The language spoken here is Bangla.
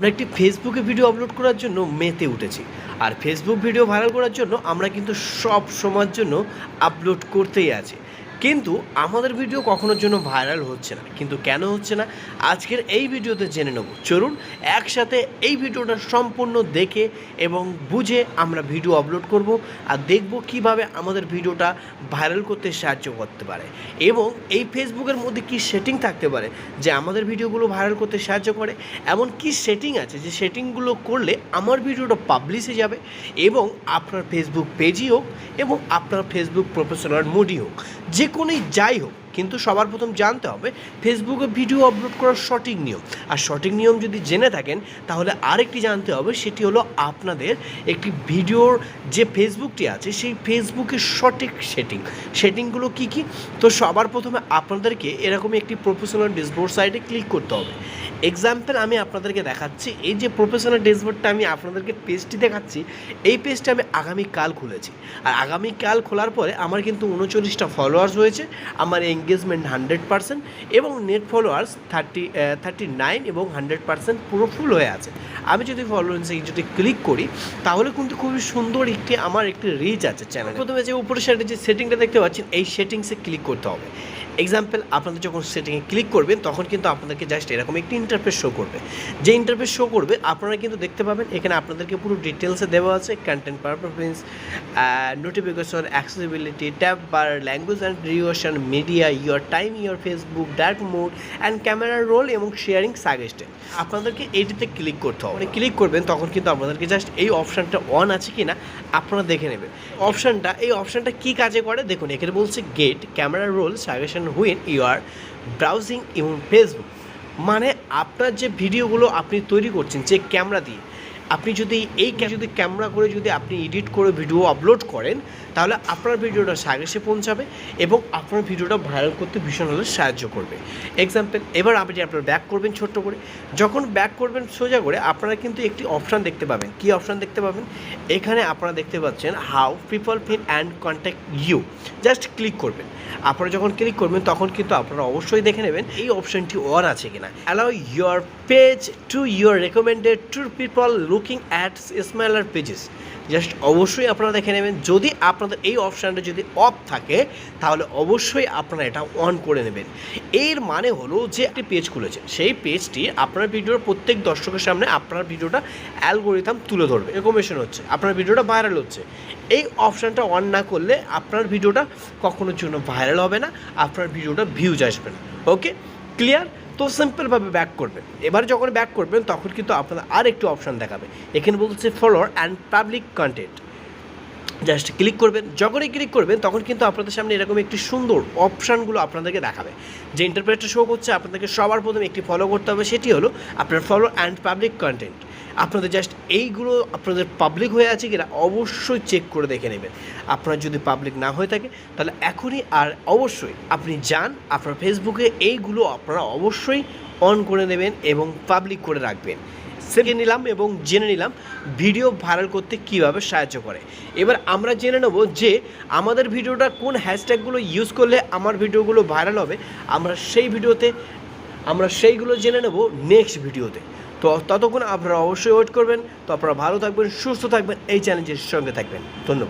আমরা একটি ফেসবুকে ভিডিও আপলোড করার জন্য মেতে উঠেছি। আর ফেসবুক ভিডিও ভাইরাল করার জন্য আমরা কিন্তু সব সময়ের জন্য আপলোড করতেই আছি। কিন্তু আমাদের ভিডিও কখনোর জন্য ভাইরাল হচ্ছে না। কিন্তু কেন হচ্ছে না? আজকের এই ভিডিওতে জেনে নেব। চলুন, একসাথে এই ভিডিওটা সম্পূর্ণ দেখে এবং বুঝে আমরা ভিডিও আপলোড করব আর দেখব কীভাবে আমাদের ভিডিওটা ভাইরাল করতে সাহায্য করতে পারে। এবং এই ফেসবুকের মধ্যে কি সেটিং থাকতে পারে যে আমাদের ভিডিওগুলো ভাইরাল করতে সাহায্য করে, এমন কি সেটিং আছে যে সেটিংগুলো করলে আমার ভিডিওটা পাবলিশে যাবে এবং আপনার ফেসবুক পেজই হোক এবং আপনার ফেসবুক প্রফেশনাল মুডই হোক, যে কোনোই যাই হোক কিন্তু সবার প্রথম জানতে হবে ফেসবুকে ভিডিও আপলোড করার সঠিক নিয়ম। আর সঠিক নিয়ম যদি জেনে থাকেন, তাহলে আরেকটি জানতে হবে, সেটি হলো আপনাদের একটি ভিডিওর যে ফেসবুকটি আছে, সেই ফেসবুকের সঠিক সেটিং সেটিংগুলো কি কি? তো সবার প্রথমে আপনাদেরকে এরকমই একটি প্রফেশনাল ড্যাশবোর্ড সাইটে ক্লিক করতে হবে। এক্সাম্পল আমি আপনাদেরকে দেখাচ্ছি, এই যে প্রফেশনাল ড্যাশবোর্ডটা আমি আপনাদেরকে পেজটি দেখাচ্ছি, এই পেজটা আমি আগামীকাল খুলেছি। আর আগামীকাল খোলার পরে আমার কিন্তু উনচল্লিশটা ফলোয়ার্স হয়েছে আমার এঙ্গেজমেন্ট হান্ড্রেড পার্সেন্ট এবং net followers thirty thirty nine এবং হান্ড্রেড পার্সেন্ট পুরো ফুল হয়ে আছে। আমি যদি ফলোয়ার্সে যদি ক্লিক করি, তাহলে কিন্তু খুবই সুন্দর একটি, আমার একটি রিচ আছে চ্যানেল প্রথমে যে উপরে সাইডে যে সেটিংটা দেখতে পাচ্ছেন, এই সেটিংসে ক্লিক করতে হবে। এক্সাম্পল আপনাদের যখন সেটিংয়ে ক্লিক করবেন, তখন কিন্তু আপনাদেরকে জাস্ট এরকম একটি ইন্টারফেস শো করবে। যে ইন্টারফেস শো করবে, আপনারা কিন্তু দেখতে পাবেন, এখানে আপনাদেরকে পুরো ডিটেলসে দেওয়া আছে content performance notification accessibility tab bar language and region media your time your Facebook dark mode and ক্যামেরার রোল এবং শেয়ারিং সাজেস্টেড আপনাদেরকে এইটিতে ক্লিক করতে হবে। ক্লিক করবেন, তখন কিন্তু আপনাদেরকে জাস্ট এই অপশানটা অন আছে কি না আপনারা দেখে নেবেন। অপশানটা এই অপশানটা কী কাজে করে? দেখুন, এখানে বলছে get camera roll suggestion when you are browsing in Facebook মানে আপনার যে ভিডিওগুলো আপনি তৈরি করছেন, যে ক্যামেরা দিয়ে আপনি যদি এই যদি ক্যামেরা করে যদি আপনি এডিট করে ভিডিও আপলোড করেন, তাহলে আপনার ভিডিওটা সাগেসে পৌঁছাবে এবং আপনার ভিডিওটা ভাইরাল করতে ভীষণভাবে সাহায্য করবে। এক্সাম্পল এবার আপনি আপনার ব্যাক করবেন ছোট্ট করে, যখন ব্যাক করবেন সোজা করে, আপনারা কিন্তু একটি অপশান দেখতে পাবেন। কি অপশান দেখতে পাবেন? এখানে আপনারা দেখতে পাচ্ছেন how people feel and contact you just click করবেন। আপনারা যখন ক্লিক করবেন, তখন কিন্তু আপনারা অবশ্যই দেখে নেবেন এই অপশনটি অন আছে কিনা। Allow your page to your recommended to people looking at similar pages just অবশ্যই আপনারা দেখে নেবেন। যদি আপনাদের এই অপশানটা যদি অফ থাকে, তাহলে অবশ্যই আপনারা এটা অন করে নেবেন। এর মানে হলো যে একটি পেজ খুলেছে, সেই পেজটি আপনার ভিডিওর প্রত্যেক দর্শকের সামনে আপনার ভিডিওটা অ্যালগোরিথাম তুলে ধরবে রেকমেশন হচ্ছে, আপনার ভিডিওটা ভাইরাল হচ্ছে। এই অপশানটা অন না করলে আপনার ভিডিওটা কখনোর জন্য ভাইরাল হবে না, আপনার ভিডিওটা ভিউজ আসবে না। ওকে ক্লিয়ার তো সিম্পলভাবে ব্যাক করবেন। এবার যখন ব্যাক করবেন, তখন কিন্তু আপনার আর একটু অপশান দেখাবে। এখানে বলছে follower and public content just click করবেন। যখনই ক্লিক করবেন, তখন কিন্তু আপনাদের সামনে এরকম একটি সুন্দর অপশানগুলো আপনাদেরকে দেখাবে। যে ইন্টারপ্রেটটা শো করছে, আপনাদেরকে সবার প্রথমে একটি ফলো করতে হবে, সেটি হলো আপনার ফলো অ্যান্ড পাবলিক কন্টেন্ট আপনাদের জাস্ট এইগুলো আপনাদের পাবলিক হয়ে আছে কিনা অবশ্যই চেক করে দেখে নেবেন। আপনার যদি পাবলিক না হয়ে থাকে, তাহলে এখনই আর অবশ্যই আপনি যান, আপনার ফেসবুকে এইগুলো আপনারা অবশ্যই অন করে নেবেন এবং পাবলিক করে রাখবেন। সেকে নিলাম এবং জেনে নিলাম ভিডিও ভাইরাল করতে কীভাবে সাহায্য করে। এবার আমরা জেনে নেব যে আমাদের ভিডিওটা কোন হ্যাশট্যাগুলো ইউজ করলে আমার ভিডিওগুলো ভাইরাল হবে। আমরা সেই ভিডিওতে আমরা সেইগুলো জেনে নেব নেক্সট ভিডিওতে। তো ততক্ষণ আপনারা অবশ্যই ওয়েট করবেন। তো আপনারা ভালো থাকবেন, সুস্থ থাকবেন, এই চ্যালেঞ্জের সঙ্গে থাকবেন। ধন্যবাদ।